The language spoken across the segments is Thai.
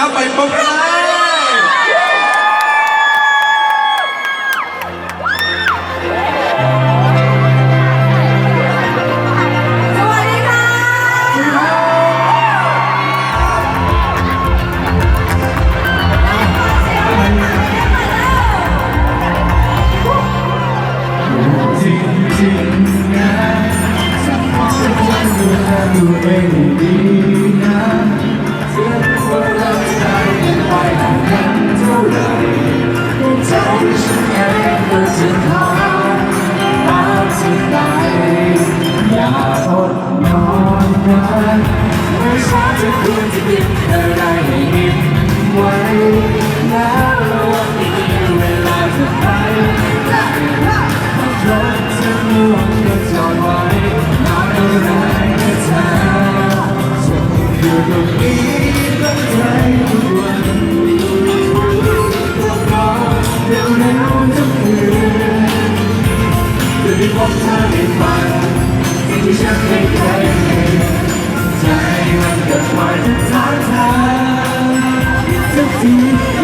ครั อย่าอดนอนนะไม่ใช่จะควรจะกินอะไรให้อิ่มไว้แล้วระวังดีเวลาจะไปรถจะม่วงก็จอดไว้นอนอะไรก็เธอฉันอยู่ตรงนี้ตั้งใจทุกวันต้องรอเร็วเร็วๆทุกคืนจะได้พบเธอในฝัน ที่ฉันไม่เคยเห็นใจมันเกิดมาจะท้าทายสักที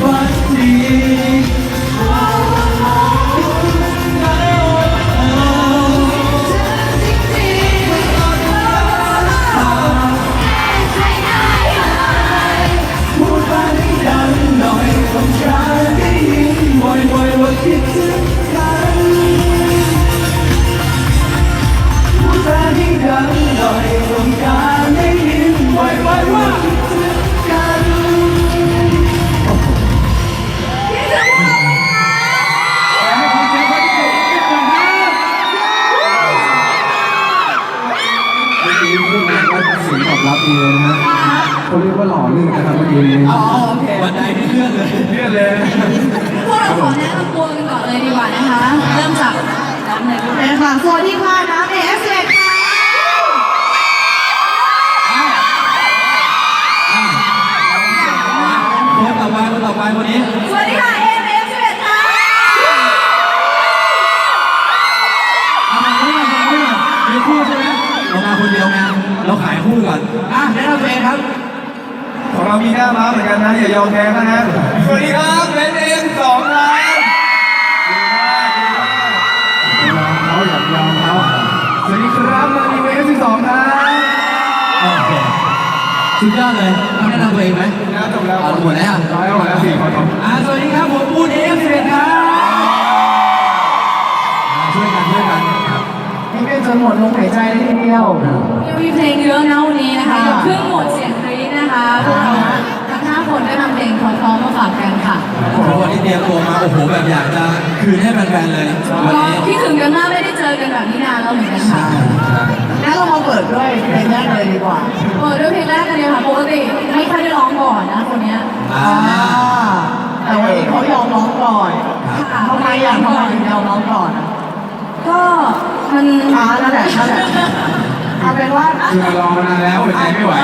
ใสียงตอบรับดีเลยนะฮะเขาเรียกว่าหล่อลื่นนะครับเมื่อกี้นี้วันใดที่เลื่อนเลยเลื่อนเลยพวกเราขอแนะนำตัวกันก่อนเลยดีกว่านะคะ เริ่มจากน้ำเลยลูกเลยค่ะสวัสดีค่ะน้ำเอฟเอ็ค่ะคนต่อไปคนต่อไปคนนี้ ขายคู่ก่อนอะแนะนำตัวเองครับ ของเรามีหน้าม้าเหมือนกันนะอย่ายอมแพ้นะฮะสวัสดีครับเบนเอ็มสองครับยอมเขาอย่ายอมเขาสวัสดีครับมาดีเวฟสิบสองครับโอเคสุดยอดเลยต้องแนะนำตัวเองไหมจบแล้วหมดแล้วหมดแล้วสี่คนครัอ่าสวัสดีครับผมปูดี นหมดลมหายใจเลยทีเดียว ยังมีเพลงเยอะนะวันนี้นะคะครึ่งหมดเสียงกรี๊ดนะคะพวกเรทั้งห้าคนได้ทำเพลงพร้อมๆมาฝากกันค่ะผมวันนี่เตรียมตัวมาโอ้โหแบบอยากจะคืนให้แฟนๆเลยวันนี้พี่ถึงกันมากไม่ได้เจอกันแบบนี้นานแล้วเหมือนกันค่ะงั้นเรามาเปิดด้วยเพลงแรกเลยดีกว่าเปิดด้วยเพลงแรกกันเลยค่ะปกติไม่ค่อยได้ร้องก่อนนะคนเนี้ยอ่าแต่วันนี้เขายอมร้องก่อนทำไมอยากทำไมถึงยอมร้องก่อนก็ มันอ่าและแหละเอาเป็นว่าคือรอมานานแล้วหัวใจไม่ไหว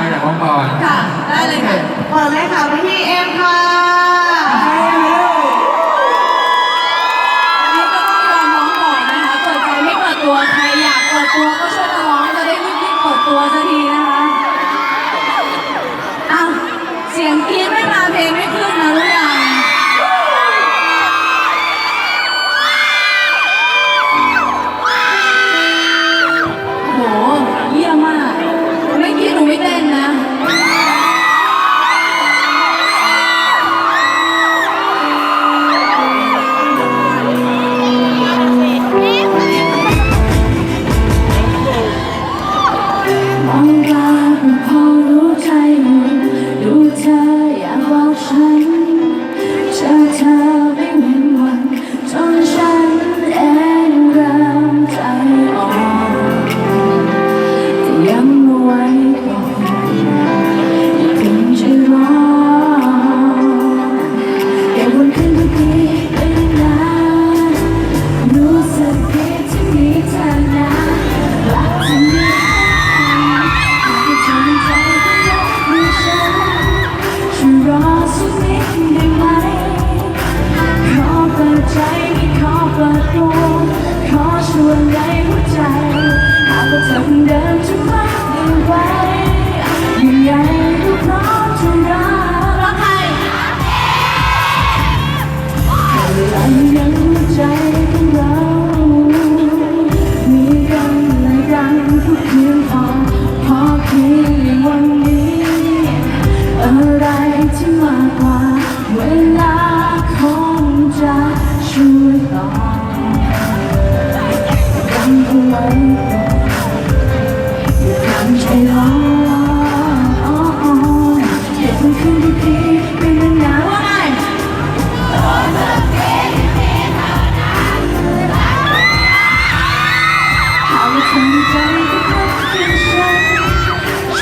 มาจากห้องบอค่ะ ได้เลยค่ะเปิดเลยค่ะไปที่เอ็มค่ะอันนี้ก็ต้องยอมน้องก่อนนะคะ เปิดใจไม่เปิดตัว ใครอยากเปิดตัว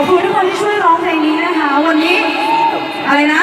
ขอบคุณทุกคนที่ช่วยร้องเพลงนี้นะคะ วันนี้อะไรนะ